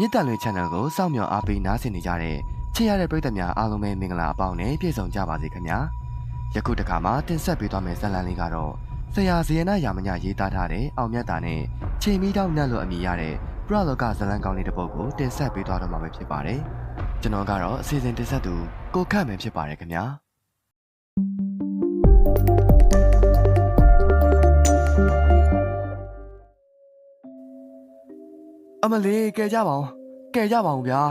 မြစ်တန်လွင် channel ကိုစောင့်မျှော်အားပေးနားဆင်နေကြတဲ့ချစ်ရတဲ့ပရိသတ်များအားလုံးပဲမင်္ဂလာအပေါင်းနဲ့ပြည့်စုံကြပါစေခင်ဗျာယခုတစ်ခါမှာတင်ဆက်ပေးသွားမယ့်ဇာတ်လမ်းလေးကတော့ဆရာဇေယနာရာမညရေးသားထားတဲ့အောင်မြတ်တာနဲ့ချိန်မီတောက်နတ်လို့အမည်ရတဲ့ပရလောကဇာတ်လမ်းကောင်းလေးတစ်ပုဒ်ကိုတင်ဆက်ပေးသွားတော့မှာပဲဖြစ်ပါတယ်ကျွန်တော်ကတော့အစီအစဉ်တင်ဆက်သူကိုခန့်မယ်ဖြစ်ပါတယ်ခင်ဗျာ မလေးကဲကြပါအောင်ကဲကြပါအောင်ဗျာ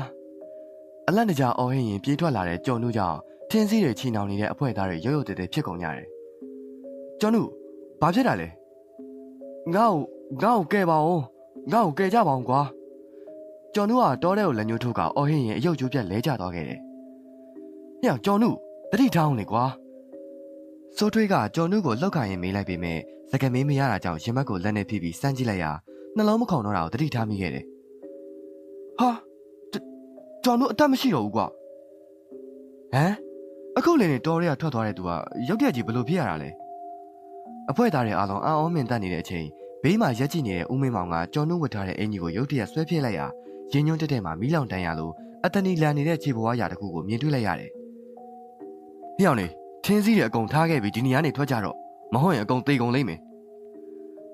အလန့်တကြားအော်ဟင်းရင်ပြေးထွက်လာတဲ့ကြုံတို့ကြောင့်ထင်းစည်းတွေချီနှောင်နေတဲ့အဖွဲသားတွေရုတ်ရုတ်တဲတဲဖြစ်ကုန်ကြတယ်ကျုံတို့ဘာဖြစ်တာလဲငါ့ကိုငါ့ကိုကဲပါအောင်ငါ့ကိုကဲကြပါအောင်ကွာကျုံတို့ကတောထဲကိုလက်ညှိုးထိုးကအော်ဟင်းရင်အယုတ်ကျိုးပြက်လဲကျသွားခဲ့တယ်ဟဲ့ကျုံတို့တတိထားအောင်လေကွာစိုးထွေးကကျုံတို့ကိုလှုပ်ခါရင်မေးလိုက်ပေမဲ့စကမေးမရတာကြောင့်ရင်ဘတ်ကိုလက်နဲ့ဖိပြီးစမ်းကြည့်လိုက်ရာ နှလုံးမခုန်တော့တာကိုတတိထားမိခဲ့တယ်ဟာကျုံတို့အသက်မရှိတော့ဘူးကွာဟမ်အခုလင်းနေတော်ရဲကထွက်သွားတဲ့သူကရုတ်တရက်ကြီးဘလို့ဖြစ်ရတာလဲအဖွဲသားတွေအားလုံးအံ့ဩမြင်တတ်နေတဲ့အချိန်ဘေးမှာရက်ကြည့်နေတဲ့ဦးမင်းမောင်ကကျော်နှုတ်ဝတ်ထားတဲ့အင်ကြီးကိုရုတ်တရက်ဆွဲပြစ်လိုက်ရာရင်ညွန့်တက်တဲ့မှာမီးလောင်တန်းရလို့အတနီလန်နေတဲ့ခြေဘဝရာတစ်ခုကိုမြင်တွေ့လိုက်ရတယ်။ဟိအောင်နေထင်းစည်းတွေအကုန်ထားခဲ့ပြီးဒီနေရာနေထွက်ကြတော့မဟုတ်ရင်အကုန်သေကုန်လိမ့်မယ်။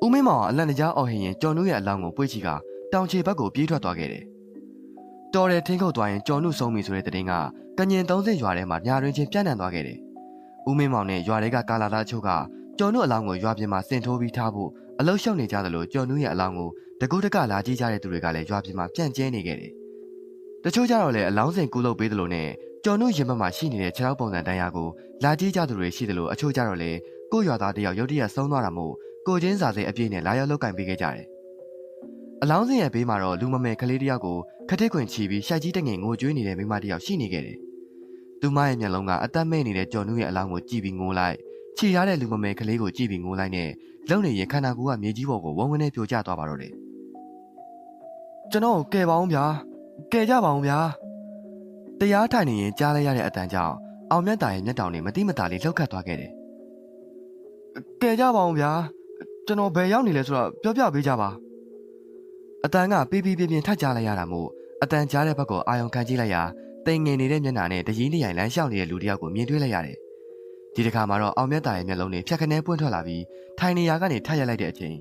ဦးမင်းမောင်ကအလန့်တကြားအော်ဟင်ရင်ကျော်နှုတ်ရဲ့အလောင်းကိုပွေ့ချီကတောင်ချေဘက်ကိုပြေးထွက်သွားခဲ့တယ်။တော်တယ်ထင်းခုတ်သွားရင်ကျော်နှုတ်ဆုံးပြီဆိုတဲ့တဲ့င်းကကညင်30ရွာထဲမှာညာရင်းချင်းပြန့်နှံ့သွားခဲ့တယ်။ဦးမင်းမောင်နဲ့ရွာတွေကကာလာသားချုပ်ကကျော်နှုတ်အလောင်းကိုရွာပြင်မှာစင်ထိုးပြီးထားဖို့အလုရှောက်နေကြသလိုကျော်နှုတ်ရဲ့အလောင်းကိုတကုတ်တကလာကြည့်ကြတဲ့သူတွေကလည်းရွာပြင်မှာပြန့်ကျဲနေခဲ့တယ်။တချို့ကြတော့လည်းအလောင်းစင်ကူလုပ်ပေးသလိုနဲ့ကျော်နှုတ်ရင်ဘက်မှာရှိနေတဲ့ခြေထောက်ပုံစံတန်းရာကိုလာကြည့်ကြသူတွေရှိသလိုအချို့ကြတော့လည်းကိုယ့်ရွာသားတယောက်ရုတ်တရက်ဆုံးသွားတာမို့ ကိုချင်းစာစိတ်အပြည့်နဲ့လာရောက်လောက်ကင်ပေးခဲ့ကြတယ်။အလောင်းစင်ရဲ့ဘေးမှာတော့လူမမယ်ကလေးတယောက်ကိုခတစ်ခွင်ချီပြီးရှိုက်ကြီးတငယ်ငိုကြွေးနေတဲ့မိန်းမတယောက်ရှိနေခဲ့တယ်။သူမရဲ့မျက်လုံးကအသက်မဲ့နေတဲ့ကျော်နှုတ်ရဲ့အလောင်းကိုကြည့်ပြီးငိုလိုက်ခြိထားတဲ့လူမမယ်ကလေးကိုကြည့်ပြီးငိုလိုက်နဲ့လုံနေရင်ခန္ဓာကိုယ်ကမြေကြီးပေါ်ကိုဝုန်းဝန်းနဲ့ပြိုကျသွားပါတော့တယ်ကျွန်တော်ကယ်ပါအောင်ဗျာကယ်ကြပါအောင်ဗျာတရားထိုင်နေရင်ကြားလိုက်ရတဲ့အတန်ကြောင့်အောင်မြတ်တာရဲ့မျက်တောင်တွေမတိမတာလေးလှုပ်ခတ်သွားခဲ့တယ်ကယ်ကြပါအောင်ဗျာ ကျွန်တော်ဘယ်ရောက်နေလဲဆိုတော့ပြောပြပေးကြပါအတန်ကပြီးပြီးပြင်းပြင်းထပ်ကြလိုက်ရတာမို့အတန်ကြားတဲ့ဘက်ကိုအာယုံခံကြည့်လိုက်ရာတိမ်ငင်နေတဲ့မျက်နှာနဲ့တကြီးတရိုင်လမ်းလျှောက်နေတဲ့လူတစ်ယောက်ကိုမြင်တွေ့လိုက်ရတယ်ဒီတစ်ခါမှာတော့အောင်မြတ်တာရဲ့မျက်လုံးတွေဖြတ်ခနဲပွင့်ထွက်လာပြီးထိုင်နေရာကနေထပ်ရက်လိုက်တဲ့အချိန်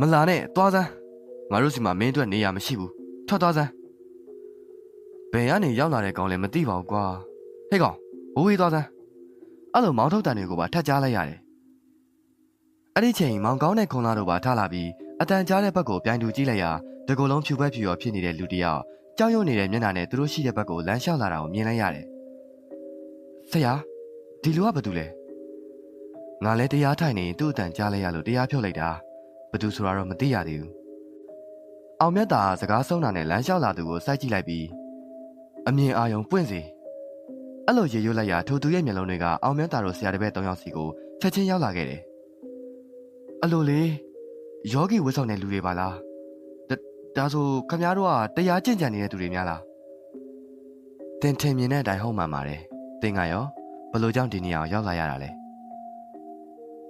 မလာနဲ့သွားစမ်းငါတို့စီမှာမင်းအတွက်နေရာမရှိဘူးထွက်သွားစမ်းဘယ်ကနေရောက်လာတဲ့ကောင်လဲမသိပါဘူးကွာဟေ့ကောင်ဝေးဝေးသွားစမ်းအဲ့လိုမောင်းထုတ်တန်တွေကိုပါထပ်ကြားလိုက်ရတယ် အဲ့ဒီချိန်မောင်ကောင်းတဲ့ခွန်လာတို့ပါထလာပြီးအတန်ကြားတဲ့ဘက်ကိုပြိုင်တူကြည့်လိုက်ရာတကူလုံးဖြူဘက်ဖြူရောဖြစ်နေတဲ့လူတစ်ယောက်ကြောက်ရွံ့နေတဲ့မျက်နှာနဲ့သူတို့ရှိတဲ့ဘက်ကိုလမ်းလျှောက်လာတာကိုမြင်လိုက်ရတယ်ဆရာဒီလူကဘာတူလဲငါလည်းတရားထိုင်နေသူ့အတန်ကြားလိုက်ရလို့တရားဖြုတ်လိုက်တာဘာတူဆိုတာတော့မသိရသေးဘူးအောင်မြတ်တာစကားဆုံးတာနဲ့လမ်းလျှောက်လာသူကိုစိုက်ကြည့်လိုက်ပြီးအမြင်အာရုံပွင့်စီအဲ့လိုရေရွတ်လိုက်ရာထိုသူရဲ့မျက်လုံးတွေကအောင်မြတ်တာတို့ဆရာတပည့်၃ယောက်စီကိုချက်ချင်းရောက်လာခဲ့တယ် အလိုလေယောဂီဝတ်ဆောင်တဲ့လူတွေပါလားဒါဆိုခမည်းတော်ကတရားကျင့်ကြံနေတဲ့သူတွေများလားတင်ထင်မြင်တဲ့အတိုင်းဟုတ်မှန်ပါတယ်တင်ကရောဘလို့ကြောင့်ဒီနေရာကိုရောက်လာရတာလဲ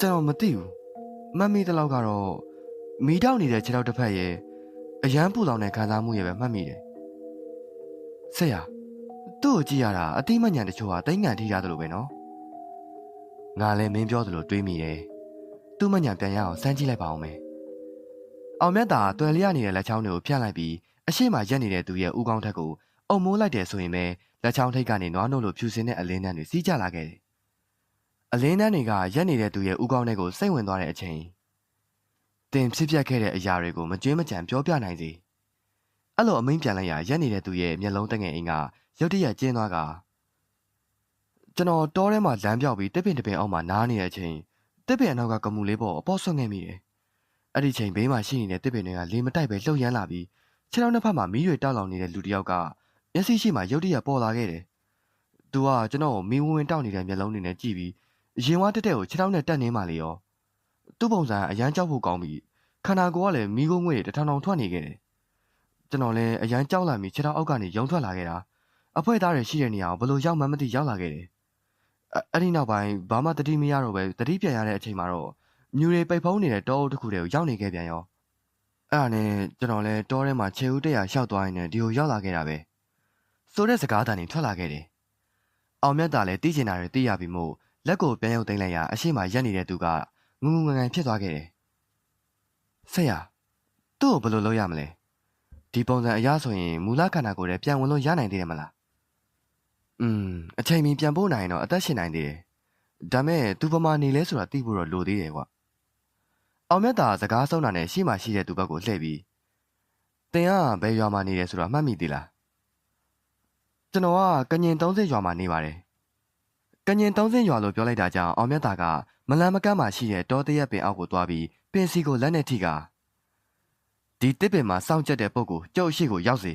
ကျွန်တော်မသိဘူးမတ်မီတလောက်ကတော့မီးတောက်နေတဲ့ခြေထောက်တစ်ဖက်ရဲ့အရန်ပူလောင်တဲ့ခံစားမှုရဲ့ပဲမှတ်မိတယ်ဆက်ရသူ့ကိုကြည့်ရတာအတိမညံတချို့ဟာတိတ်ငံထိရတယ်လို့ပဲနော်ငါလည်းမင်းပြောသလိုတွေးမိတယ် သူ့မညံပြန်ရအောင်စမ်းကြည့်လိုက်ပါအောင်မယ်အောင်မြတ်တာတွယ်လျနေတဲ့လက်ချောင်းတွေကိုဖြတ်လိုက်ပြီးအရှိမရက်နေတဲ့သူရဲ့ဥကောင်းထက်ကိုအုံမိုးလိုက်တယ်ဆိုရင်ပဲလက်ချောင်းထိပ်ကနေနွားနို့လိုဖြူစင်တဲ့အလင်းတန်းတွေစီးကျလာခဲ့တယ်။အလင်းတန်းတွေကရက်နေတဲ့သူရဲ့ဥကောင်းထဲကိုစိတ်ဝင်သွားတဲ့အချိန်တင်ဖြစ်ပျက်ခဲ့တဲ့အရာတွေကိုမကြွေးမကြံပြောပြနိုင်စေ။အဲ့လိုအမိန်ပြန်လိုက်ရရက်နေတဲ့သူရဲ့မျက်လုံးတငယ်အင်းကရုတ်တရက်ကျင်းသွားကကျွန်တော်တောထဲမှာလမ်းပြောက်ပြီးတစ်ပင်တစ်ပင်အောက်မှာနားနေတဲ့အချိန် တစ်ပင်အနောက်ကကမူလေးပေါ်အပေါ်ဆွန့်ခဲ့မိတယ်။အဲ့ဒီချိန်ဘေးမှာရှိနေတဲ့တစ်ပင်တွေကလေမတိုက်ပဲလှုပ်ရမ်းလာပြီးခြေထောက်နှစ်ဖက်မှာမီးတွေတောက်လောင်နေတဲ့လူတစ်ယောက်ကမျက်စိရှိမှရုတ်တရက်ပေါ်လာခဲ့တယ်။သူကကျွန်တော်ကိုမီးဝင်းဝင်းတောက်နေတဲ့မျက်လုံးတွေနဲ့ကြည့်ပြီးရင်ဝါတက်တဲ့ကိုခြေထောက်နဲ့တက်နေမှလေရော။သူ့ပုံစံအရန်ကြောက်ဖို့ကောင်းပြီးခန္ဓာကိုယ်ကလည်းမီးကုန်းငွေ့တွေတထောင်ထောင်ထွက်နေခဲ့တယ်။ကျွန်တော်လည်းအရန်ကြောက်လာပြီးခြေထောက်အောက်ကနေယုံထွက်လာခဲ့တာ။အဖွဲသားတွေရှိတဲ့နေရာကိုဘလို့ရောက်မှမသိရောက်လာခဲ့တယ်။ အဲ့ဒီနောက်ပိုင်းဘာမှတတိမရတော့ပဲတတိပြန်ရတဲ့အချိန်မှာတော့မြူတွေပိတ်ဖုံးနေတဲ့တောအုပ်တစ်ခုတည်းကိုရောက်နေခဲ့ပြန်ရော။အဲ့ဒါနဲ့ကျွန်တော်လည်းတောထဲမှာခြေဦးတက်ရရှောက်သွားရင်လည်းဒီကိုရောက်လာခဲ့တာပဲဆိုတဲ့စကားတန်တွေထွက်လာခဲ့တယ်အောင်မြတ်တာလည်းသိချင်တာတွေသိရပြီမို့လက်ကိုပြန်ရုပ်သိမ်းလိုက်ရာအရှိမရက်နေတဲ့သူကငုံငုံငန်ငန်ဖြစ်သွားခဲ့တယ်ဆက်ရသူ့ကိုဘယ်လိုလုပ်ရမလဲဒီပုံစံအရဆိုရင်မူလခန္ဓာကိုယ်လည်းပြန်ဝင်လို့ရနိုင်သေးတယ်မလား อืมအချိန်မီပြန်ပို့နိုင်ရင်တော့အသက်ရှင်နိုင်သေးတယ်ဒါမဲ့သူပမာနေလဲဆိုတာသိဖို့တော့လိုသေးတယ်ကွာအောင်မြတ်တာစကားဆုံးတာနဲ့ရှိမှရှိတဲ့သူဘက်ကိုလှည့်ပြီးတင်ကဘယ်ရွာမှာနေတယ်ဆိုတာမှတ်မိသေးလားကျွန်တော်ကကညင်30ရွာမှာနေပါတယ်ကညင်30ရွာလို့ပြောလိုက်တာကြောင့်အောင်မြတ်တာကမလန်မကန့်မှာရှိတဲ့တောတရက်ပင်အောက်ကိုသွားပြီးပင်စီကိုလက်နဲ့ထိကဒီတစ်ပင်မှာစောင့်ကြက်တဲ့ပုဂ္ဂိုလ်ကျုပ်ရှိကိုရောက်စေ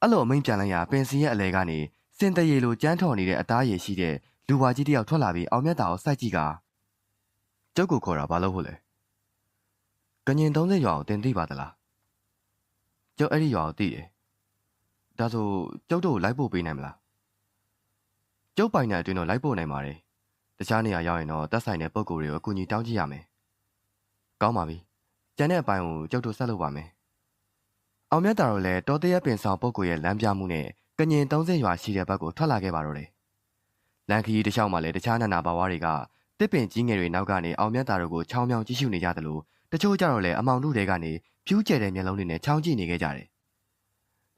အဲ့လိုအမိန်ပြန်လိုက်ရာပင်စီရဲ့အလဲကနေ စင်တရေလိုကြမ်းထော်နေတဲ့အသားရည်ရှိတဲ့လူဝါကြီးတယောက်ထွက်လာပြီးအောင်မြတ်တာကိုစိုက်ကြည့်ကကျုပ်ကိုခေါ်တာဘာလို့ဟုတ်လဲကညင်30ရွာကိုတင်သိပါသလားကျုပ်အဲ့ဒီရွာကိုသိတယ်ဒါဆိုကျုပ်တို့ကိုလိုက်ပို့ပေးနိုင်မလားကျုပ်ပိုင်တဲ့အတွင်းတော့လိုက်ပို့နိုင်ပါတယ်တခြားနေရာရောက်ရင်တော့တက်ဆိုင်တဲ့ပုံကိုယ်တွေကိုအကူအညီတောင်းကြည့်ရမယ်ကောင်းပါပြီကျန်တဲ့အပိုင်းကိုကျုပ်တို့ဆက်လုပ်ပါမယ်အောင်မြတ်တာတို့လည်းတောတရက်ပင်ဆောင်ပုံကိုယ်ရဲ့လမ်းပြမှုနဲ့ ကညင်30ရွာရှိတဲ့ဘက်ကိုထွက်လာခဲ့ပါတော့တယ်လန်ခီတစ်လျှောက်မှာလည်းတခြားနာနာဘာဝတွေကတစ်ပင်ကြီးငယ်တွေနောက်ကနေအောင်မြတ်တာတို့ကိုချောင်းမြောင်းကြည့်ရှုနေကြသလိုတချို့ကြတော့လည်းအမောင်တို့တွေကနေဖြူးကျဲတဲ့မျက်လုံးတွေနဲ့ချောင်းကြည့်နေခဲ့ကြတယ်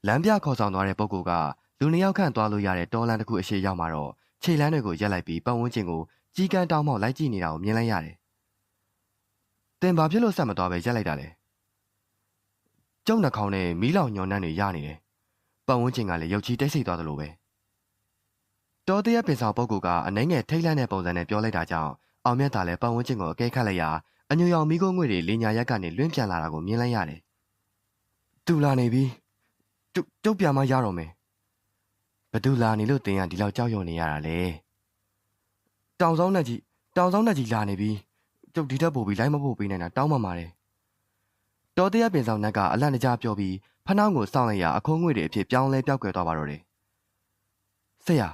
လမ်းပြခေါ်ဆောင်သွားတဲ့ပုဂ္ဂိုလ်ကလူနှစ်ယောက်ခန့်သွားလို့ရတဲ့တောလန်တစ်ခုအရှိရောက်မှာတော့ခြေလမ်းတွေကိုရက်လိုက်ပြီးပတ်ဝန်းကျင်ကိုကြီးကန်းတောင်းမောက်လိုက်ကြည့်နေတာကိုမြင်လိုက်ရတယ်။တင်ဘာဖြစ်လို့ဆက်မသွားပဲရက်လိုက်တာလဲ။ကျုံနှာခေါင်းနဲ့မီးလောင်ညော်နှံ့တွေရနေတယ်။ ပတ်ဝန်းကျင်ကလည်းရုပ်ချီတိတ်ဆိတ်သွားသလိုပဲ။တောတရက်ပင်ဆောင်ပုဂ္ဂိုလ်ကအနှဲငယ်ထိတ်လန့်တဲ့ပုံစံနဲ့ပြောလိုက်တာကြောင့်အောင်မြတ်တာလည်းပတ်ဝန်းကျင်ကိုအကဲခတ်လိုက်ရာအညူရောင်မိခိုးငွေတွေလင်ညာရက်ကနေလွင့်ပြန်လာတာကိုမြင်လိုက်ရတယ်။တူလာနေပြီ။ကျုပ်ကျုပ်ပြန်မရတော့မယ်။ဘသူလာနေလို့တင်ရဒီလောက်ကြောက်ရွံ့နေရတာလေ။တောင်ဆောင်နဲ့ကြီးတောင်ဆောင်နဲ့ကြီးလာနေပြီ။ကျုပ်ဒီတက်ပို့ပြီးလိုက်မပို့ပေးနိုင်တာတောင်းပန်ပါတယ်။ တော်တရားပင်ဆောင်နက်ကအလန့်တကြားပြောပြီးဖနှောင်းကိုစောင့်လိုက်ရအခုံးငွေတွေအဖြစ်ပြောင်းလဲပြောက်ကွယ်သွားပါတော့တယ်။ဆရာ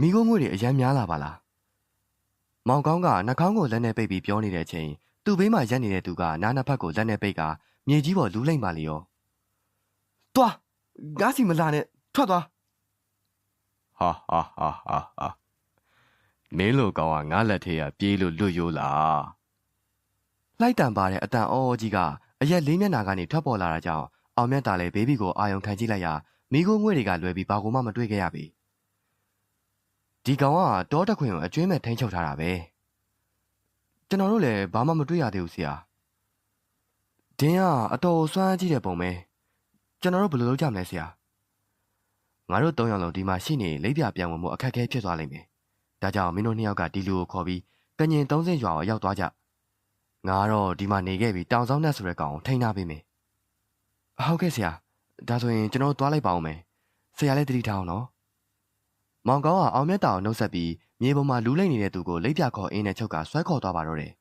မိခိုးငွေတွေအရန်များလာပါလား။မောင်ကောင်းကနှာခေါင်းကိုလက်နဲ့ပိတ်ပြီးပြောနေတဲ့အချိန်သူ့ဘေးမှာရက်နေတဲ့သူကနားနှစ်ဖက်ကိုလက်နဲ့ပိတ်ကမြေကြီးပေါ်လူးလိမ့်ပါလေရော။တွားငါးစီမလာနဲ့ထွက်သွားဟာဟာဟာဟာဟာမင်းလိုကောင်ကငါလက်ထဲကပြေးလို့လွတ်ရိုးလား။လိုက်တန်ပါတဲ့အတန်အော်ကြီးကအရက်လေးမျက်နှာကနေထွက်ပေါ်လာတာကြောင့်အောင်မြတ်တာလည်းဘေဘီကိုအာယုံခံကြည့်လိုက်ရာမိခိုးငွေတွေကလွယ်ပြီးဘာကိုမှမတွေ့ခဲ့ရပြီ။ဒီကောင်ကတောတခွင်ကိုအကျွင်းမဲ့ထိန်းချုပ်ထားတာပဲ။ကျွန်တော်တို့လည်းဘာမှမတွေ့ရသေးဘူးဆရာ။ဒင်းကအတော်ဆွမ်းကြည့်တဲ့ပုံပဲ။ကျွန်တော်တို့ဘယ်လိုလုပ်ကြမလဲဆရာ။ငါတို့၃ယောက်လုံးဒီမှာရှိနေလိပ်ပြပြန်ဝင်မှုအခက်အခဲဖြစ်သွားလိမ့်မယ်။ဒါကြောင့်မင်းတို့နှစ်ယောက်ကဒီလူကိုခေါ်ပြီးကညင်30ရွာကိုရောက်သွားကြ။ ငါကတော့ဒီမှာနေခဲ့ပြီးတောင်ဆောင်နဲ့ဆိုတဲ့ကောင်ကိုထိန်းထားပေးမယ်။ဟုတ်ကဲ့ဆရာ။ဒါဆိုရင်ကျွန်တော်တို့သွားလိုက်ပါဦးမယ်။ဆရာလည်းတတိထားအောင်နော်။မောင်ကောင်းကအောင်မြတ်တာကိုနှုတ်ဆက်ပြီးမြေပေါ်မှာလူးလိမ့်နေတဲ့သူကိုလိပ်ပြခေါ်အင်းနဲ့ချုပ်ကဆွဲခေါ်သွားပါတော့တယ်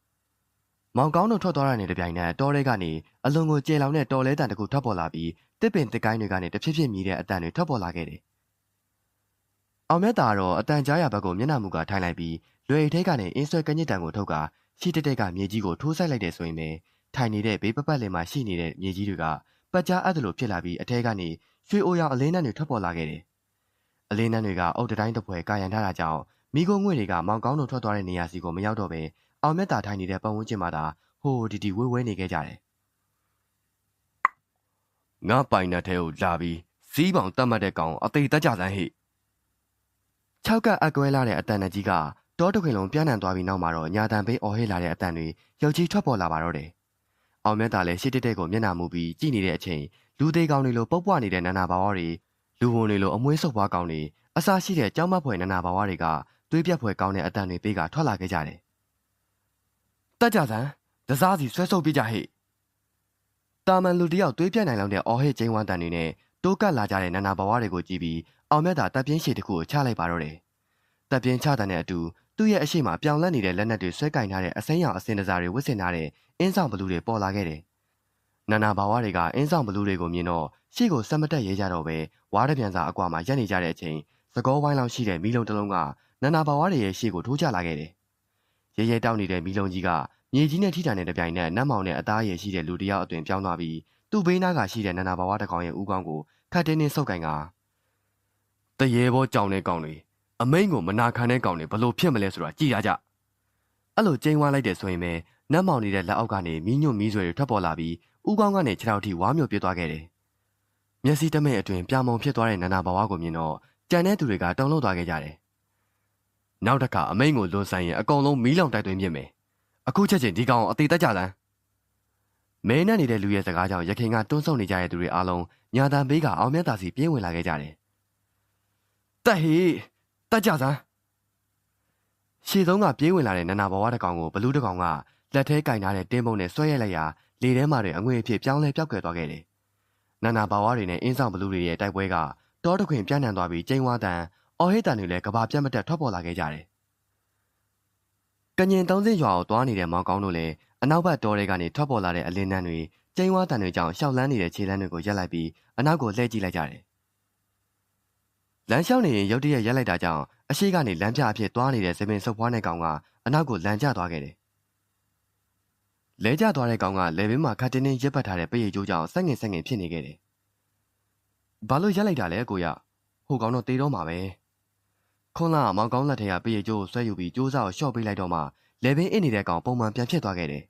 ။မောင်ကောင်းတို့ထွက်သွားတဲ့နေတပြိုင်နက်တောထဲကနေအလွန်ကိုကျေလောင်တဲ့တော်လဲတန်တစ်ခုထွက်ပေါ်လာပြီးတစ်ပင်တစ်ကိုင်းတွေကနေတဖြည်းဖြည်းမြည်တဲ့အတန်တွေထွက်ပေါ်လာခဲ့တယ်။အောင်မြတ်တာကတော့အတန်ကြားရဘက်ကိုမျက်နှာမူကထိုင်လိုက်ပြီး လွယ်ထဲကနေအင်းဆွဲကညစ်တန်ကိုထုတ်ကရှိတက်တက်ကမြေကြီးကိုထိုးဆိုင်လိုက်တဲ့ဆိုရင်ပဲထိုင်နေတဲ့ဘေးပပတ်လင်မှာရှိနေတဲ့မြေကြီးတွေကပတ်ကြားအပ်တယ်လို့ဖြစ်လာပြီးအထဲကနေရွှေအိုရောင်အလင်းနှံတွေထွက်ပေါ်လာခဲ့တယ်။အလင်းနှံတွေကအုတ်တတိုင်းတစ်ဖွဲကာယံထားတာကြောင့်မိခိုးငွေတွေကမောင်ကောင်းတို့ထွက်သွားတဲ့နေရာစီကိုမရောက်တော့ပဲအောင်မြတ်တာထိုင်နေတဲ့ပတ်ဝန်းကျင်မှာသာဟိုဒီဒီဝဲဝဲနေခဲ့ကြတယ်ငါပိုင်တဲ့ထဲကိုလာပြီးစီးပေါင်တတ်မှတ်တဲ့ကောင်အသေးတက်ကြစမ်းဟိ။ခြောက်ကအကွဲလာတဲ့အတန်တကြီးက တောတစ်ခွင်လုံးပြန့်နှံ့သွားပြီးနောက်မှာတော့ညာတန်ပေးအော်ဟစ်လာတဲ့အတန်တွေရုပ်ကြီးထွက်ပေါ်လာပါတော့တယ်။အောင်မြတ်တာလည်းရှစ်တက်တက်ကိုမျက်နှာမူပြီးကြည့်နေတဲ့အချိန်လူသေးကောင်တွေလိုပုတ်ပွားနေတဲ့နန္နာဘာဝတွေလူဝင်တွေလိုအမွှေးဆုပ်ပွားကောင်တွေအစာရှိတဲ့ကြောင်းမဖွယ်နန္နာဘာဝတွေကသွေးပြက်ဖွယ်ကောင်းတဲ့အတန်တွေပေးကထွက်လာခဲ့ကြတယ်။တက်ကြစမ်းဒစားစီဆွဲဆုပ်ပြကြဟိ။တာမန်လူတယောက်သွေးပြက်နိုင်လောက်တဲ့အော်ဟစ်ကျင်းဝမ်းတန်တွေနဲ့တိုးကပ်လာကြတဲ့နန္နာဘာဝတွေကိုကြည့်ပြီးအောင်မြတ်တာတပ်ပြင်းရှည်တစ်ခုကိုချလိုက်ပါတော့တယ်။တပ်ပြင်းချတဲ့နဲ့အတူ သူ့ရဲ့အရှိမပြောင်လဲနေတဲ့လက်နက်တွေဆွဲကင်ထားတဲ့အစိမ်းရောင်အစင်တစားတွေဝစ်ဆင်ထားတဲ့အင်းဆောင်ဘလူးတွေပေါ်လာခဲ့တယ်။နန္နာဘာဝတွေကအင်းဆောင်ဘလူးတွေကိုမြင်တော့ရှေ့ကိုစက်မတက်ရဲကြတော့ပဲဝါးတပြန်စာအကွာမှာရက်နေကြတဲ့အချိန်သကောဝိုင်းလောက်ရှိတဲ့မီးလုံးတစ်လုံးကနန္နာဘာဝတွေရဲ့ရှေ့ကိုထိုးချလာခဲ့တယ်။ရဲရဲတောက်နေတဲ့မီးလုံးကြီးကမြေကြီးနဲ့ထိတာနဲ့တပြိုင်နက်နတ်မောင်နဲ့အသားရည်ရှိတဲ့လူတစ်ယောက်အသွင်ပြောင်းသွားပြီးသူ့ဘေးနားကရှိတဲ့နန္နာဘဝတစ်ကောင်ရဲ့ဦးခေါင်းကိုခတ်တင်းတင်းဆုပ်ကင်ကတရေဘောကြောင်တဲ့ကောင်တွေ အမိန်ကိုမနာခံတဲ့ကောင်တွေဘလို့ဖြစ်မလဲဆိုတာကြည်ရကြအဲ့လိုကျင်းဝါလိုက်တဲ့ဆိုရင်ပဲနတ်မောင်နေတဲ့လက်အောက်ကနေမီးညွတ်မီးဆွဲတွေထွက်ပေါ်လာပြီးဦးခေါင်းကနေခြေထောက်ထိဝါမျိုးပြစ်သွားခဲ့တယ်။မျက်စိတမဲ့အတွင်ပြာမုံဖြစ်သွားတဲ့နန္နာဘဝကိုမြင်တော့ကြံတဲ့သူတွေကတုန်လှုပ်သွားခဲ့ကြတယ်နောက်တစ်ခါအမိန်ကိုလွန်ဆိုင်ရင်အကုန်လုံးမီးလောင်တိုက်သွင်းပြစ်မယ်အခုချက်ချင်းဒီကောင်အသေးတက်ကြလန်း။မဲနဲ့နေတဲ့လူရဲ့စကားကြောင့်ရခင်ကတွန်းဆုံနေကြတဲ့သူတွေအားလုံးညာတန်ဘေးကအောင်မြတ်သာစီပြေးဝင်လာခဲ့ကြတယ်တက်ဟေး တက်ကြစမ်း။ရှေ့ဆုံးကပြေးဝင်လာတဲ့နန္နာဘဝတစ်ကောင်ကိုဘလူးတစ်ကောင်ကလက်ထဲကင်ထားတဲ့တင်းပုံနဲ့ဆွဲရိုက်လိုက်ရာလေထဲမှာတွေအငွေအဖြစ်ပြောင်းလဲပြောက်ကွယ်သွားခဲ့တယ်။နန္နာဘဝတွေနဲ့အင်းဆောင်ဘလူးတွေရဲ့တိုက်ပွဲကတောတခွင်ပြန့်နှံ့သွားပြီးကျင်းဝါတန်အော်ဟစ်တန်တွေလည်းကဘာပြတ်မတက်ထွက်ပေါ်လာခဲ့ကြတယ်။ကညင်သုံးစင်းရွာကိုသွားနေတဲ့မောင်ကောင်းတို့လည်းအနောက်ဘက်တောတွေကနေထွက်ပေါ်လာတဲ့အလင်းနှန်းတွေကျင်းဝါတန်တွေကြောင့်ရှောက်လန်းနေတဲ့ခြေလမ်းတွေကိုရက်လိုက်ပြီးအနောက်ကိုလှည့်ကြည့်လိုက်ကြတယ်။ လမ်းလျှောက်နေရင်ရုတ်တရက်ရက်လိုက်တာကြောင့်အရှိကနေလမ်းပြအဖြစ်သွားနေတဲ့စပင်ဆုပ်ဖွားတဲ့ကောင်ကအနောက်ကိုလမ်းကျသွားခဲ့တယ်။လဲကျသွားတဲ့ကောင်ကလေဘင်းမှာခတ်တင်းတင်းရက်ပတ်ထားတဲ့ပရိတ်ကျိုးကြောင့်ဆက်ငင်ဆက်ငင်ဖြစ်နေခဲ့တယ်။ဘာလို့ရက်လိုက်တာလဲကိုရ။ဟိုကောင်တော့တေးတော့မှာပဲ။ခွန်လာမောင်ကောင်းလက်ထဲကပရိတ်ကျိုးကိုဆွဲယူပြီးကျိုးစားကိုရှော့ပေးလိုက်တော့မှလေဘင်းအစ်နေတဲ့ကောင်ပုံမှန်ပြန်ဖြစ်သွားခဲ့တယ်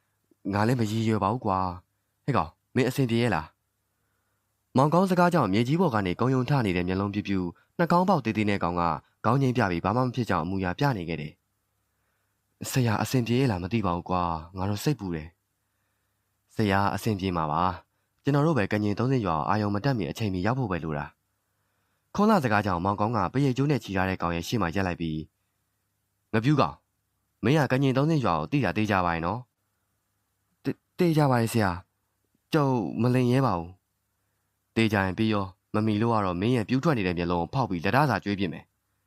။ငါလည်းမရည်ရွယ်ပါဘူးကွာ။ဟဲ့ကောင်မင်းအဆင်ပြေရဲ့လား။ မောင်ကောင်းစကားကြောင့်မြေကြီးပေါ်ကနေကုံယုံထနေတဲ့မျက်လုံးပြူပြူနှာခေါင်းပေါက်တေးသေးနဲ့ကောင်ကခေါင်းငိမ့်ပြပြီးဘာမှမဖြစ်ကြောင်အမူအရာပြနေခဲ့တယ်။ဆရာအဆင်ပြေရဲ့လားမသိပါဘူးကွာ။ငါတို့စိတ်ပူတယ်။ဆရာအဆင်ပြေမှာပါ။ကျွန်တော်တို့ပဲကညင်30ရွာအာယုံမတက်မီအချိန်မီရောက်ဖို့ပဲလိုတာ။ခွန်လာစကားကြောင့်မောင်ကောင်းကပရိတ်ကျိုးနဲ့ချီထားတဲ့ကောင်ရဲ့ရှေ့မှာရက်လိုက်ပြီးငပြူးကောင်မင်းကကညင်30ရွာကိုတိတာတေးကြပါရဲ့နော်။တေးတေးကြပါရဲ့ဆရာ။ကျုပ်မလိန်ရဲပါဘူး။ တေးကြရင်ပြီးရောမမီလို့ကတော့မင်းရဲ့ပြူးထွက်နေတဲ့မျက်လုံးကိုဖောက်ပြီးလက်ထားစာကျွေးပြစ်မယ်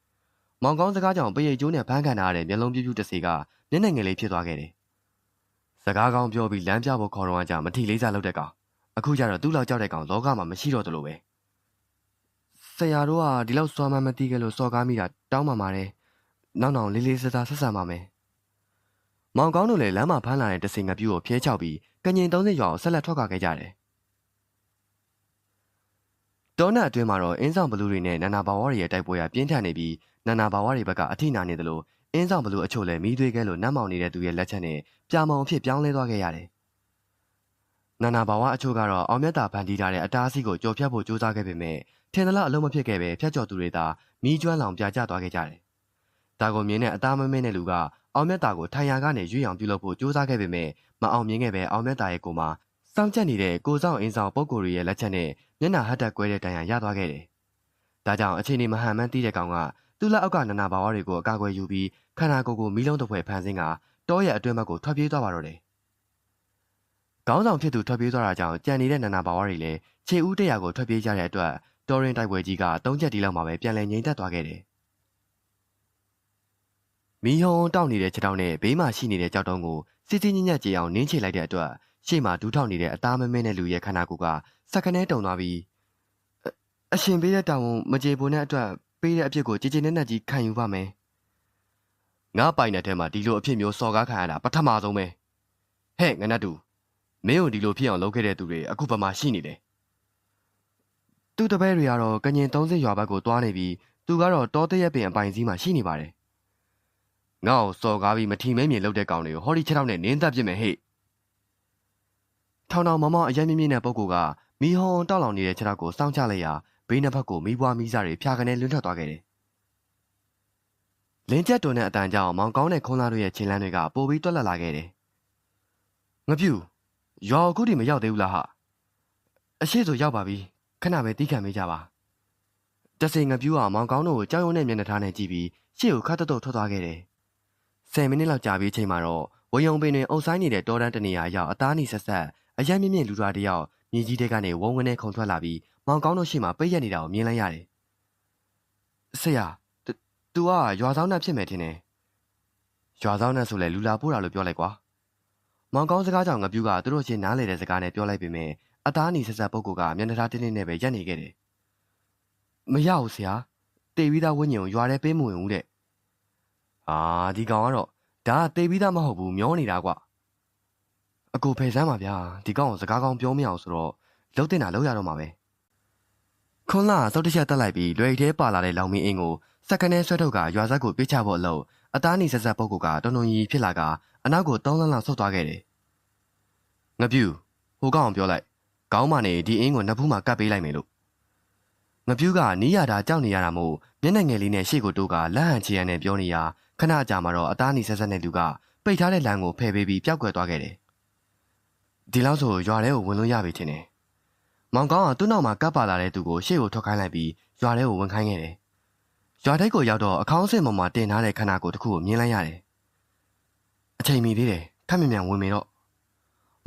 ။မောင်ကောင်းစကားကြောင့်ပရိတ်ကျိုးနဲ့ဖမ်းခံထားရတဲ့မျက်လုံးပြူးပြူးတစ်စီကမျက်နှာငယ်လေးဖြစ်သွားခဲ့တယ်။စကားကောင်းပြောပြီးလမ်းပြဖို့ခေါ်တော့အကြမထီလေးစားလုပ်တဲ့ကောင်။အခုကျတော့သူ့လောက်ကြောက်တဲ့ကောင်လောကမှာမရှိတော့တလို့ပဲ။ဆရာတို့ကဒီလောက်စွမ်းမမသိခဲ့လို့စော်ကားမိတာတောင်းပန်ပါတယ်။နောက်နောက်လေးလေးစားစားဆက်ဆံပါမယ်။မောင်ကောင်းတို့လည်းလမ်းမှာဖမ်းလာတဲ့တစ်စီငပြူးကိုဖျဲချောက်ပြီးကညင်30ရွာကိုဆက်လက်ထွက်ခွာခဲ့ကြတယ်။ တောနတ်အတွင်းမှာတော့အင်းဆောင်ဘလူးတွေနဲ့နာနာဘာဝတွေရဲ့တိုက်ပွဲကပြင်းထန်နေပြီးနာနာဘာဝတွေဘက်ကအထိနာနေသလိုအင်းဆောင်ဘလူးအချို့လည်းမိသွေးကဲလို့နတ်မောင်နေတဲ့သူရဲ့လက်ချက်နဲ့ပြာမောင်အဖြစ်ပြောင်းလဲသွားခဲ့ရတယ်။နာနာဘာဝအချို့ကတော့အောင်မြတ်တာဖန်တီးထားတဲ့အတားအဆီးကိုကြော်ဖြတ်ဖို့ကြိုးစားခဲ့ပေမဲ့ထင်သလားအလုံးမဖြစ်ခဲ့ပဲဖျက်ကျော်သူတွေသာမိကျွမ်းလောင်ပြကျသွားခဲ့ကြတယ်။ဒါကိုမြင်တဲ့အသားမမင်းတဲ့လူကအောင်မြတ်တာကိုထိုင်ရာကနေရွေ့အောင်ပြုလုပ်ဖို့ကြိုးစားခဲ့ပေမဲ့မအောင်မြင်ခဲ့ပဲအောင်မြတ်တာရဲ့ကိုယ်မှာ စောင့်ကြက်နေတဲ့ကိုဆောင်အင်းဆောင်ပုံကိုယ်တွေရဲ့လက်ချက်နဲ့မျက်နှာဟတ်တက်ကွဲတဲ့တန်ရာရသွားခဲ့တယ်။ဒါကြောင့်အချိန်ဒီမဟန်မှန်းသိတဲ့ကောင်ကသူ့လက်အောက်ကနနာဘာဝတွေကိုအကာအကွယ်ယူပြီးခန္ဓာကိုယ်ကိုမီးလုံးတစ်ဖွဲဖန်ဆင်းကတောရဲ့အတွင်းဘက်ကိုထွက်ပြေးသွားပါတော့တယ်။ခေါင်းဆောင်ဖြစ်သူထွက်ပြေးသွားတာကြောင့်ကြံနေတဲ့နနာဘာဝတွေလည်းခြေဦးတရာကိုထွက်ပြေးကြတဲ့အတွက်တော်ရင်တိုက်ပွဲကြီးက၃ချက်တီလောက်မှပဲပြန်လည်ငြိမ်သက်သွားခဲ့တယ်။မီးဟုံတောက်နေတဲ့ခြေထောက်နဲ့ဘေးမှာရှိနေတဲ့ကြောက်တုံးကိုစစ်စစ်ညံ့ညံ့ကြေအောင်နင်းချလိုက်တဲ့အတွက် ရှေ့မှာဒူးထောက်နေတဲ့အသားမမင်းတဲ့လူရဲ့ခန္ဓာကိုယ်ကစက္ကနဲတုံသွားပြီးအအရှင်ပေးတဲ့တောင်ကိုမကြေပွန်တဲ့အတွက်ပေးတဲ့အဖြစ်ကိုကြည်ကြည်နက်နက်ကြီးခံယူပါမယ်။ငါပိုင်တဲ့ထဲမှာဒီလိုအဖြစ်မျိုးစော်ကားခံရတာပထမဆုံးပဲ။ဟဲ့ငနတ်တူမင်းတို့ဒီလိုဖြစ်အောင်လုပ်ခဲ့တဲ့သူတွေအခုဘာမှရှိနေတယ်။သူ့တပည့်တွေကတော့ကညင်30ရွာဘက်ကိုတွားနေပြီးသူကတော့တောတရက်ပင်အပိုင်စည်းမှာရှိနေပါတယ်။ငါ့ကိုစော်ကားပြီးမထီမဲမြင်လုပ်တဲ့ကောင်တွေကိုဟောဒီချက်တော့နဲ့နင်းသက်ပြစ်မယ်ဟဲ့။ ထောင်ထောင်မောင်မောင်အရင်မြင့်မြင့်တဲ့ပုဂ္ဂိုလ်ကမီးဟုံတောက်လောင်နေတဲ့ခြေထောက်ကိုစောင့်ချလိုက်ရာဘေးနှစ်ဖက်ကိုမီးပွားမီးစားတွေဖြာကနေလွင့်ထွက်သွားခဲ့တယ်။လင်းကျက်တွန်တဲ့အတန်ကြောင့်မောင်ကောင်းတဲ့ခွန်သားတို့ရဲ့ခြေလမ်းတွေကပိုပြီးတွက်လက်လာခဲ့တယ်။ငပြူရွာအခုထိမရောက်သေးဘူးလားဟာ။အရှိဆိုရောက်ပါပြီ။ခဏပဲတီးခံမေးကြပါ။တစိငပြူကမောင်ကောင်းတို့ကိုကြောက်ရွံ့တဲ့မျက်နှာထားနဲ့ကြည့်ပြီးရှေ့ကိုခတ်တုတ်ထွက်သွားခဲ့တယ်။10မိနစ်လောက်ကြာပြီးချိန်မှာတော့ဝယုံပင်တွင်အုပ်ဆိုင်နေတဲ့တောတန်းတနေရာရောက်အသားနီဆက်ဆက် အရက်မြင့်မြင့်လူသားတယောက်မြေကြီးတဲကနေဝုန်းဝန်းနဲ့ခုန်ထွက်လာပြီးမောင်ကောင်းတို့ရှိမှပိတ်ရက်နေတာကိုမြင်လိုက်ရတယ်။ဆရာ။ तू ကရွာဆောင်နဲ့ဖြစ်မယ်ထင်တယ်။ရွာဆောင်နဲ့ဆိုလဲလူလာပို့တာလို့ပြောလိုက်ကွာ။မောင်ကောင်းစကားကြောင့်ငပြူကသူတို့ချင်းနားလေတဲ့စကားနဲ့ပြောလိုက်ပေမဲ့အသားနီဆက်ဆက်ပုဂ္ဂိုလ်ကမျက်နှာထားတင်းတင်းနဲ့ပဲရက်နေခဲ့တယ်။မရဘူးဆရာ။တေပြီးသားဝိညာဉ်ကိုရွာထဲပေးမဝင်ဘူးတဲ့။အာဒီကောင်ကတော့ဒါကတေးပြီးသားမဟုတ်ဘူးမျောနေတာကွ အကိုဖယ်စမ်းပါဗျာဒီကောင်ကိုစကားကောင်းပြောမရအောင်ဆိုတော့လှုပ်တင်တာလှုပ်ရတော့မှာပဲခွန်လာစောက်တစ်ချက်တက်လိုက်ပြီးလွယ်ထဲပါလာတဲ့လောင်မင်းအင်းကိုစက္ကနဲဆွဲထုတ်ကရွာဆက်ကိုပြစ်ချဖို့အလို့အသားနီဆက်ဆက်ပုတ်ကုတ်ကတုံတုံကြီးဖြစ်လာကအနောက်ကိုတောင်းလန်းလောက်ဆုတ်သွားခဲ့တယ်ငပြူဟိုကောင်ပြောလိုက်ကောင်းမနေဒီအင်းကိုနှစ်ဖူးမှာကတ်ပေးလိုက်မယ်လို့ငပြူကနီးရတာကြောက်နေရတာမို့မျက်နှာငယ်လေးနဲ့ရှေ့ကိုတိုးကလက်ဟန်ချီရန်နဲ့ပြောနေရခဏကြာမှတော့အသားနီဆက်ဆက်နဲ့သူကပိတ်ထားတဲ့လမ်းကိုဖယ်ပေးပြီးပျောက်ကွယ်သွားခဲ့တယ် ဒီလောက်ဆိုရွာထဲကိုဝင်လို့ရပြီထင်တယ်မောင်ကောင်းကသူ့နောက်မှာကပ်ပါလာတဲ့သူကိုရှေ့ကိုထွက်ခိုင်းလိုက်ပြီးရွာထဲကိုဝင်ခိုင်းခဲ့တယ်ရွာထိပ်ကိုရောက်တော့အခေါင်းစင်ပေါ်မှာတင်ထားတဲ့ခန္ဓာကိုယ်တစ်ခုကိုမြင်လိုက်ရတယ်အချိန်မီသေးတယ်ခက်မြမြန်ဝင်မေတော့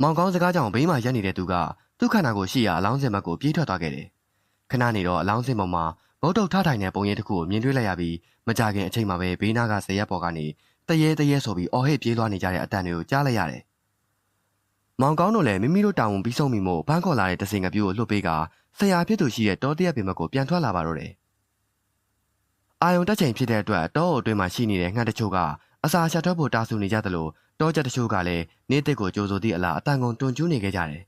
မောင်ကောင်းစကားကြောင့်ဘေးမှာရက်နေတဲ့သူကသူ့ခန္ဓာကိုယ်ရှိရာအလောင်းစင်ဘက်ကိုပြေးထွက်သွားခဲ့တယ်ခဏနေတော့အလောင်းစင်ပေါ်မှာမုတ်တုတ်ထထိုင်တဲ့ပုံရိပ်တစ်ခုကိုမြင်တွေ့လိုက်ရပြီးမကြခင်အချိန်မှာပဲဘေးနားကဇရက်ပေါ်ကနေတရေတရေဆိုပြီးအော်ဟစ်ပြေးလွှားနေကြတဲ့အတန်တွေကိုကြားလိုက်ရတယ်။ မောင်ကောင်းတို့လည်းမိမိတို့တာဝန်ပြီးဆုံးပြီမို့ဘန်းခေါ်လာတဲ့တစင်ကပြိုးကိုလှုပ်ပေးကဆရာဖြစ်သူရှိတဲ့တောတရက်ပင်မကိုပြန်ထွက်လာပါတော့တယ်။အာယုံတက်ချိန်ဖြစ်တဲ့အတွက်တောအုပ်အတွင်းမှာရှိနေတဲ့ငှက်တချို့ကအစာရှာထွက်ဖို့တာဆူနေကြသလိုတောချက်တချို့ကလည်းနေတစ်ကိုကြိုးစိုးသည့်အလားအတန်ကုန်တွန်ကျူးနေခဲ့ကြတယ်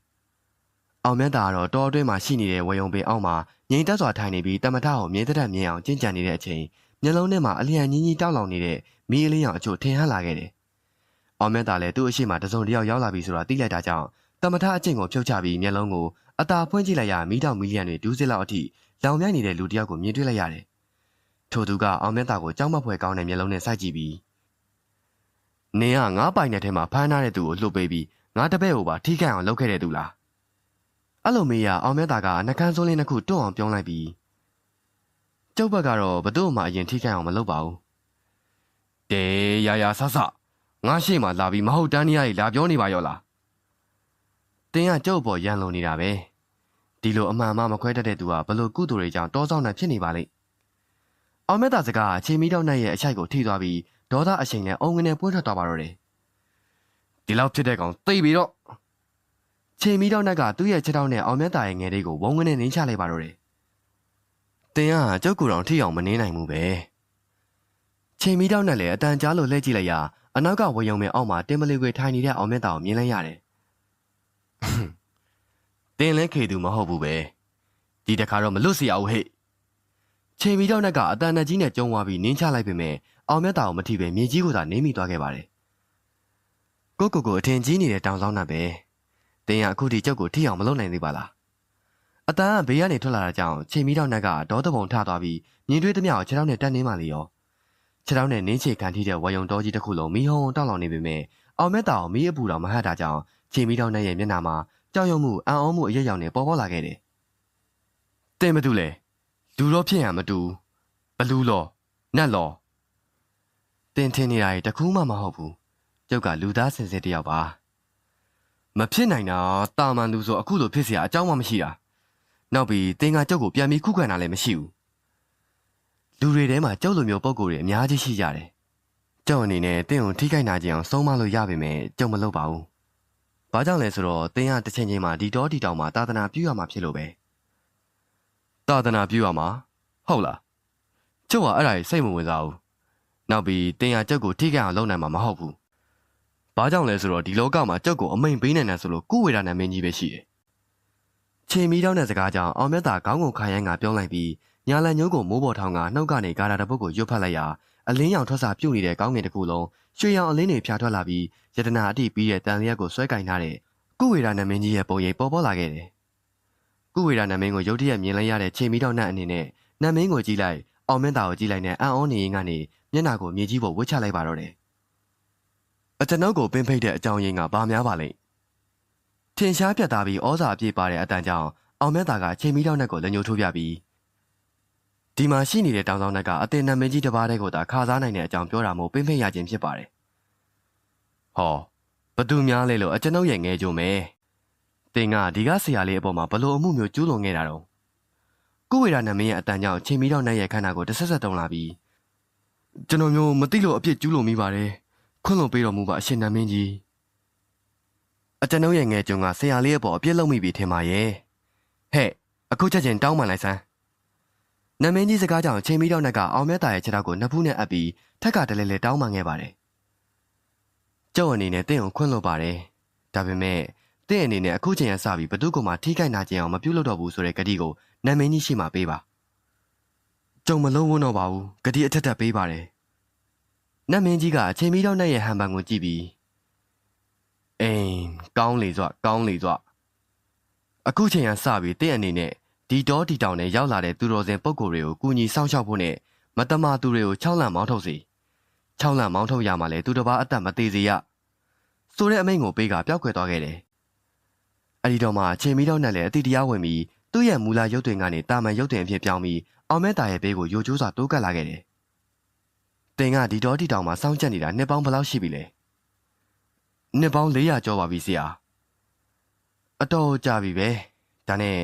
။အောင်မြတ်တာကတော့တောအတွင်းမှာရှိနေတဲ့ဝေယုံပင်အောက်မှာငြိမ်သက်စွာထိုင်နေပြီးတမထကိုမြင်းသက်သက်မြင်အောင်ကြင်ကြံနေတဲ့အချိန်မျက်လုံးထဲမှာအလျံကြီးကြီးတောက်လောင်နေတဲ့မီးအလေးရောင်အချို့ထင်ဟပ်လာခဲ့တယ်။ အောင်မြတ်တာလည်းသူ့အရှိမတစုံတယောက်ရောက်လာပြီဆိုတာသိလိုက်တာကြောင့်တမထအကျင့်ကိုဖြုတ်ချပြီးမျက်လုံးကိုအသာဖွင့်ကြည့်လိုက်ရမီးတောင်မီလီယံတွေဒူးစစ်လောက်အထိလောင်မြိုက်နေတဲ့လူတစ်ယောက်ကိုမြင်တွေ့လိုက်ရတယ်။ထို့သူကအောင်မြတ်တာကိုကြောက်မက်ဖွယ်ကောင်းတဲ့မျက်လုံးနဲ့စိုက်ကြည့်ပြီးနင်ကငါးပိုင်တဲ့ထဲမှာဖမ်းထားတဲ့သူကိုလှုပ်ပေးပြီးငါတပည့်ကိုပါထိခိုက်အောင်လုပ်ခဲ့တဲ့သူလား။အဲ့လိုမေးရအောင်မြတ်တာကနှကန်းစိုးလေးနှစ်ခုတွန့်အောင်ပြောလိုက်ပြီးကျုပ်ဘက်ကတော့ဘသူ့မှအရင်ထိခိုက်အောင်မလုပ်ပါဘူး။တဲရရဆဆ ငါရှိမှလာပြီးမဟုတ်တန်းနေရည်လာပြောနေပါရောလား။တင်းကကျုပ်ပေါ်ရန်လုံနေတာပဲ။ဒီလိုအမှန်မှမခွဲတတ်တဲ့သူကဘလို့ကုသိုလ်တွေကြောင့်တောဆောင်နိုင်ဖြစ်နေပါလိမ့်။အောင်မြတ်တာစကားအချိန်မီတော့နဲ့ရဲ့အချိုက်ကိုထိသွားပြီးဒေါသအရှိန်နဲ့အုံငနဲ့ပွင့်ထွက်သွားပါတော့တယ်။ဒီလောက်ဖြစ်တဲ့ကောင်သိပြီတော့ချိန်မီတော့နဲ့ကသူ့ရဲ့ခြေထောက်နဲ့အောင်မြတ်တာရဲ့ငယ်လေးကိုဝုန်းငနဲ့နှင်းချလိုက်ပါတော့တယ်။တင်ကကြောက်ကူတော်ထိအောင်မနှင်းနိုင်ဘူးပဲ။ချိန်မီတော့နဲ့လည်းအတန်ကြားလို့လှည့်ကြည့်လိုက်ရ အနောက်ကဝယုံမဲ့အောက်မှာတင်မလီခွေထိုင်နေတဲ့အောင်မြတ်တာကိုမြင်လိုက်ရတယ်။တင်လဲခေသူမဟုတ်ဘူးပဲ။ဒီတခါတော့မလွတ်စီအောင်ဟဲ့။ချိန်မီတော့နဲ့ကအတန်နဲ့ကြီးနဲ့ကျုံသွားပြီးနင်းချလိုက်ပေမဲ့အောင်မြတ်တာကိုမထိပဲမြေကြီးကိုသာနင်းမိသွားခဲ့ပါတယ်။ကိုကိုကိုအထင်ကြီးနေတဲ့တောင်ဆောင်တာပဲ။တင်ရအခုထိကျုပ်ကိုထိအောင်မလုပ်နိုင်သေးပါလား။အတန်ကဘေးကနေထွက်လာတာကြောင့်ချိန်မီတော့နက်ကဒေါသပုံထသွားပြီးမြင်တွေ့သမျှကိုခြေထောက်နဲ့တက်နေမှလေရော။ ခြေထောက်နဲ့နင်းချေခံထိတဲ့ဝါယုံတော်ကြီးတစ်ခုလုံးမီးဟုံတောက်လောင်နေပေမဲ့အောင်မြတ်တာကိုမီးအပူတော်မဟတ်တာကြောင့်ချိန်မီတော့နက်ရဲ့မျက်နှာမှာကြောက်ရွံ့မှုအံ့ဩမှုအရက်ရောင်နဲ့ပေါ်ပေါ်လာခဲ့တယ်။တင်မတူလေလူတော့ဖြစ်ရမတူဘလူးလောနတ်လောတင်ထင်နေတာတခုမှမဟုတ်ဘူးကျုပ်ကလူသားစင်စစ်တယောက်ပါမဖြစ်နိုင်တာတာမန်လူဆိုအခုလိုဖြစ်เสียအကြောင်းမှမရှိတာနောက်ပြီးတင်ကကျုပ်ကိုပြန်ပြီးခုခံတာလည်းမရှိဘူး လူတွေထဲမှာကျုပ်လိုမျိုးပုံကိုယ်တွေအများကြီးရှိကြတယ်ကျုပ်အနေနဲ့တင်ကိုထိခိုက်နာကြအောင်ဆုံးမလို့ရပေမဲ့ကျုပ်မလုပ်ပါဘူးဘာကြောင့်လဲဆိုတော့တင်ကတစ်ချိန်ချိန်မှာဒီတော့ဒီတောင်မှာတာသနာပြုရမှာဖြစ်လို့ပဲတာသနာပြုရမှာဟုတ်လားကျုပ်ကအဲ့ဒါကြီးစိတ်မဝင်စားဘူးနောက်ပြီးတင်ရကျုပ်ကိုထိခိုက်အောင်လုပ်နိုင်မှာမဟုတ်ဘူး။ဘာကြောင့်လဲဆိုတော့ဒီလောကမှာကျုပ်ကိုအမိန်ပေးနိုင်တယ်ဆိုလို့ကုဝေဒနာမင်းကြီးပဲရှိတယ်။ ချိန်မီတောင်းတဲ့စကားကြောင့်အောင်မြတ်တာခေါင်းကိုခါရိုင်းကပြောလိုက်ပြီးညာလန်ညိုးကိုမိုးပေါ်ထောင်ကနှုတ်ကနေဂါရာတပုတ်ကိုရွတ်ဖတ်လိုက်ရာအလင်းရောင်ထွက်စာပြုတ်နေတဲ့ကောင်းငင်တစ်ခုလုံးရွှေရောင်အလင်းတွေဖြာထွက်လာပြီးယတနာအတိပြီးတဲ့တန်လျက်ကိုဆွဲကင်ထားတဲ့ကုဝေဒနာမင်းကြီးရဲ့ပုံရိပ်ပေါ်ပေါ်လာခဲ့တယ်။ကုဝေဒနာမင်းကိုရုတ်တရက်မြင်လိုက်ရတဲ့ချိန်မီတောင်းနဲ့အနေနဲ့နတ်မင်းကိုကြည့်လိုက်အောင်မင်းသားကိုကြည့်လိုက်နဲ့အံ့ဩနေရင်ကနေမျက်နှာကိုမြေကြီးပေါ်ဝှက်ချလိုက်ပါတော့တယ်။အကျွန်ုပ်ကိုပင်ဖိတ်တဲ့အကြောင်းရင်းကဘာများပါလိမ့်။ ထင်ရှားပြတ်သားပြီးဩဇာအပြည့်ပါတဲ့အတန်ကြောင့်အောင်မြတ်သားကချိန်မီတောင်းနဲ့ကိုလက်ညှိုးထိုးပြပြီးဒီမှာရှိနေတဲ့တောင်ဆောင်နဲ့ကအတင်နမင်းကြီးတစ်ပါးတည်းကိုသာခါစားနိုင်တဲ့အကြောင်းပြောတာမို့ပင်ဖိတ်ရခြင်းဖြစ်ပါတယ်။ဟောဘသူများလဲလို့အကျွန်ုပ်ရဲ့ငယ်ကြုံမယ်။တင်ကဒီကဆရာလေးအပေါ်မှာဘလို့အမှုမျိုးကျူးလွန်ခဲ့တာတော့ကုဝေဒနာမင်းရဲ့အတန်ကြောင့်ချိန်မီတောင်းနဲ့ရဲ့ခန္ဓာကိုတစ်ဆက်ဆက်တုံလာပြီးကျွန်တော်မျိုးမသိလို့အပြစ်ကျူးလွန်မိပါတယ်ခွင့်လွန်ပေးတော်မူပါအရှင်နမင်းကြီး အကျွန်ုပ်ရဲ့ငယ်ကြုံကဆရာလေးအပေါ်အပြစ်လုပ်မိပြီထင်ပါရဲ့ဟဲ့အခုချက်ချင်းတောင်းပန်လိုက်စမ်းနမင်းကြီးစကားကြောင့်ချိန်မီတော့နက်ကအောင်မြတ်တာရဲ့ခြေထောက်ကိုနှစ်ဖူးနဲ့အပ်ပြီးထက်ကတလဲလဲတောင်းပန်ခဲ့ပါတယ်ကျုပ်အနေနဲ့တင့်ကိုခွင့်လွှတ်ပါတယ်ဒါပေမဲ့တင့်အနေနဲ့အခုချိန်ကစပြီးဘသူကမှထိခိုက်နာကျင်အောင်မပြုတ်လို့တော့ဘူးဆိုတဲ့ကတိကိုနာမည်ကြီးရှိမှပေးပါကျုံမလုံးဝန်းတော့ပါဘူးကတိအထက်ထပ်ပေးပါတယ်နတ်မင်းကြီးကအချိန်မီတော့နဲ့ရဲ့ဟန်ပန်ကိုကြည့်ပြီး အင်းကောင်းလေစွာကောင်းလေစွာအခုချိန်ကစပြီးတင့်အနေနဲ့ဒီတော့ဒီတောင်နဲ့ရောက်လာတဲ့သူတော်စင်ပုံကိုယ်တွေကိုကူညီဆောင်ရှောက်ဖို့နဲ့မတမာသူတွေကိုချောင်းလန့်မောင်းထုတ်စီချောင်းလန့်မောင်းထုတ်ရမှလဲသူတစ်ပါးအသက်မသေးစေရဆိုတဲ့အမိန့်ကိုပေးကပျောက်ကွယ်သွားခဲ့တယ်အဲ့ဒီတော့မှချိန်မီတော့နဲ့လည်းအတိတရားဝင်ပြီးသူ့ရဲ့မူလရုပ်တွင်ကနေတာမန်ရုပ်တွင်အဖြစ်ပြောင်းပြီးအောင်မဲတာရဲ့ဘေးကိုယိုကျိုးစွာတိုးကပ်လာခဲ့တယ်တင်ကဒီတော့ဒီတောင်မှာစောင့်ကြက်နေတာနှစ်ပေါင်းဘယ်လောက်ရှိပြီလဲ နှစ်ပေါင်း400ကျော်ပါပြီဆရာအတော်ကြာပြီပဲဒါနဲ့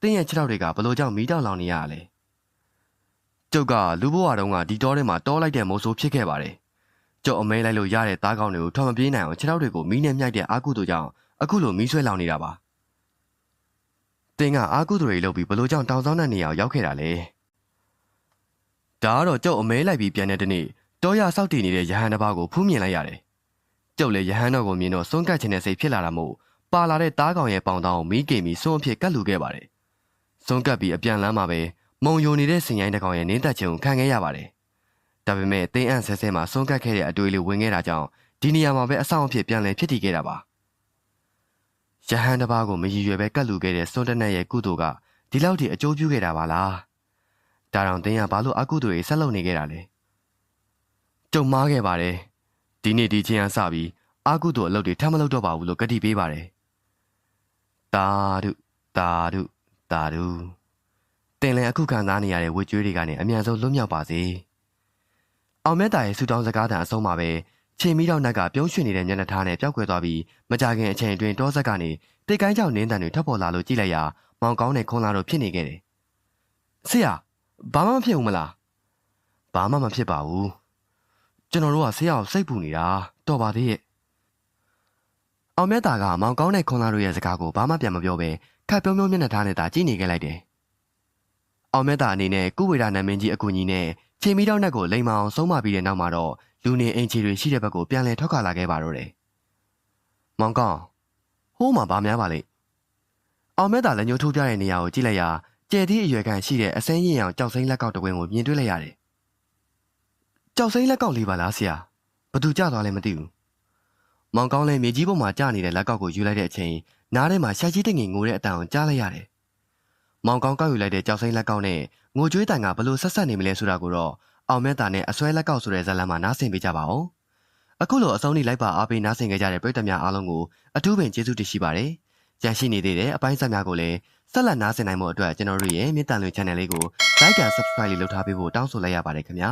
တင်းရဲ့ခြေထောက်တွေကဘလို့ကြောင့်မီးတောင်လောင်နေရလဲကျုပ်ကလူဘဝတုန်းကဒီတောထဲမှာတောလိုက်တဲ့မိုးဆိုးဖြစ်ခဲ့ပါတယ်ကျုပ်အမဲလိုက်လို့ရတဲ့သားကောင်းတွေကိုထော်မပြေးနိုင်အောင်ခြေထောက်တွေကိုမီးနဲ့မြိုက်တဲ့အာကုတို့ကြောင့်အခုလိုမီးဆွဲလောင်နေတာပါတင်းကအာကုတို့တွေလုပ်ပြီးဘလို့ကြောင့်တောင်ဆောင်တဲ့နေရာကိုရောက်ခဲ့တာလဲဒါကတော့ကျုပ်အမဲလိုက်ပြီးပြန်တဲ့တနေ့တောရဆောက်တည်နေတဲ့ရဟန်းတစ်ပါးကိုဖူးမြင်လိုက်ရတယ် ကျုပ်လည်းရဟန်းတော်ကိုမြင်တော့စွန့်ကတ်ခြင်းနဲ့စိတ်ဖြစ်လာတာမို့ပါလာတဲ့တားကောင်ရဲ့ပေါင်တောင်းကိုမီးကိမ်ပြီးစွန့်အဖြစ်ကတ်လူခဲ့ပါတယ်စွန့်ကတ်ပြီးအပြန်လမ်းမှာပဲမုံယိုနေတဲ့စင်ရိုင်းတစ်ကောင်ရဲ့နင်းသက်ခြင်းကိုခံခဲ့ရပါတယ်ဒါပေမဲ့တင်းအံ့ဆဲဆဲမှာစွန့်ကတ်ခဲ့တဲ့အတွေ့လေးဝင်ခဲ့တာကြောင့်ဒီနေရာမှာပဲအဆောင်အဖြစ်ပြန်လည်ဖြစ်တည်ခဲ့တာပါရဟန်းတစ်ပါးကိုမရည်ရွယ်ပဲကတ်လူခဲ့တဲ့စွန့်တက်နဲ့ရဲ့ကုသိုလ်ကဒီလောက်ထိအကျိုးပြုခဲ့တာပါလားဒါတောင်တင်းကဘာလို့အကုသိုလ်တွေဆက်လုပ်နေခဲ့တာလဲကြုံမားခဲ့ပါတယ် ဒီနေ့ဒီချင်းအစပြီးအာကုသိုလ်အလုပ်တွေထပ်မလုပ်တော့ပါဘူးလို့ကတိပေးပါတယ်တာဒုတာဒုတာဒုတင်လည်းအခုခံစားနေရတဲ့ဝေကျွေးတွေကနေအမြန်ဆုံးလွတ်မြောက်ပါစေအောင်မဲတာရဲ့ဆူတောင်းစကားတန်အဆုံးမှာပဲချိန်မီတော့နက်ကပြုံးရွှင်နေတဲ့မျက်နှာထားနဲ့ပျောက်ကွယ်သွားပြီးမကြခင်အချိန်အတွင်းတောဆက်ကနေတိတ်ကိုင်းကြောင်နင်းတန်တွေထွက်ပေါ်လာလို့ကြည့်လိုက်ရာမောင်ကောင်းတဲ့ခွန်လာတို့ဖြစ်နေခဲ့တယ်ဆရာဘာမှမဖြစ်ဘူးမလားဘာမှမဖြစ်ပါဘူး ကျွန်တော်တို့ကဆရာကိုစိတ်ပူနေတာတော်ပါသေးရဲ့အောင်မြတ်တာကမောင်ကောင်းတဲ့ခွန်လာတို့ရဲ့စကားကိုဘာမှပြန်မပြောဘဲခတ်ပြုံးပြုံးမျက်နှာထားနဲ့သာကြည့်နေခဲ့လိုက်တယ်အောင်မြတ်တာအနေနဲ့ကုဝေဒနာမင်းကြီးအကူကြီးနဲ့ချိန်မီတော့နက်ကိုလိမ်မအောင်ဆုံးမပြီးတဲ့နောက်မှာတော့လူနေအိမ်ချီတွေရှိတဲ့ဘက်ကိုပြန်လည်ထောက်ခါလာခဲ့ပါတော့တယ်။မောင်ကောင်ဟိုးမှာဗာများပါလိမ့်။အောင်မဲတာလက်ညှိုးထိုးပြတဲ့နေရာကိုကြည့်လိုက်ရာကျဲသည့်အရွယ်ခံရှိတဲ့အစင်းရင်အောင်ကြောက်စိမ့်လက်ကောက်တစ်ဝင်းကိုမြင်တွေ့လိုက်ရတယ်။ ကြောက်စိမ့်လက်ကောက်လေးပါလားဆရာ။ဘသူကြသွားလဲမသိဘူး။မောင်ကောင်းလည်းမြေကြီးပေါ်မှာကျနေတဲ့လက်ကောက်ကိုယူလိုက်တဲ့အချိန်နားထဲမှာရှာကြီးတငင်ငိုတဲ့အတန်ကိုကြားလိုက်ရတယ်။မောင်ကောင်းကောက်ယူလိုက်တဲ့ကြောက်စိမ့်လက်ကောက်နဲ့ငိုကြွေးတန်ကဘလို့ဆက်ဆက်နေမလဲဆိုတာကိုတော့အောင်မဲတာနဲ့အစွဲလက်ကောက်ဆိုတဲ့ဇာတ်လမ်းမှာနားဆင်ပေးကြပါဦးအခုလိုအဆုံးထိလိုက်ပါအားပေးနားဆင်ကြကြတဲ့ပရိသတ်များအားလုံးကိုအထူးပင်ကျေးဇူးတင်ရှိပါတယ်ကြန့်ရှိနေသေးတဲ့အပိုင်းဆက်များကိုလည်းဆက်လက်နားဆင်နိုင်မှုအတွက်ကျွန်တော်တို့ရဲ့မြင့်တန်လွင် channel လေးကို like and subscribe လေးလုပ်ထားပေးဖို့တောင်းဆိုလိုက်ရပါတယ်ခင်ဗျာ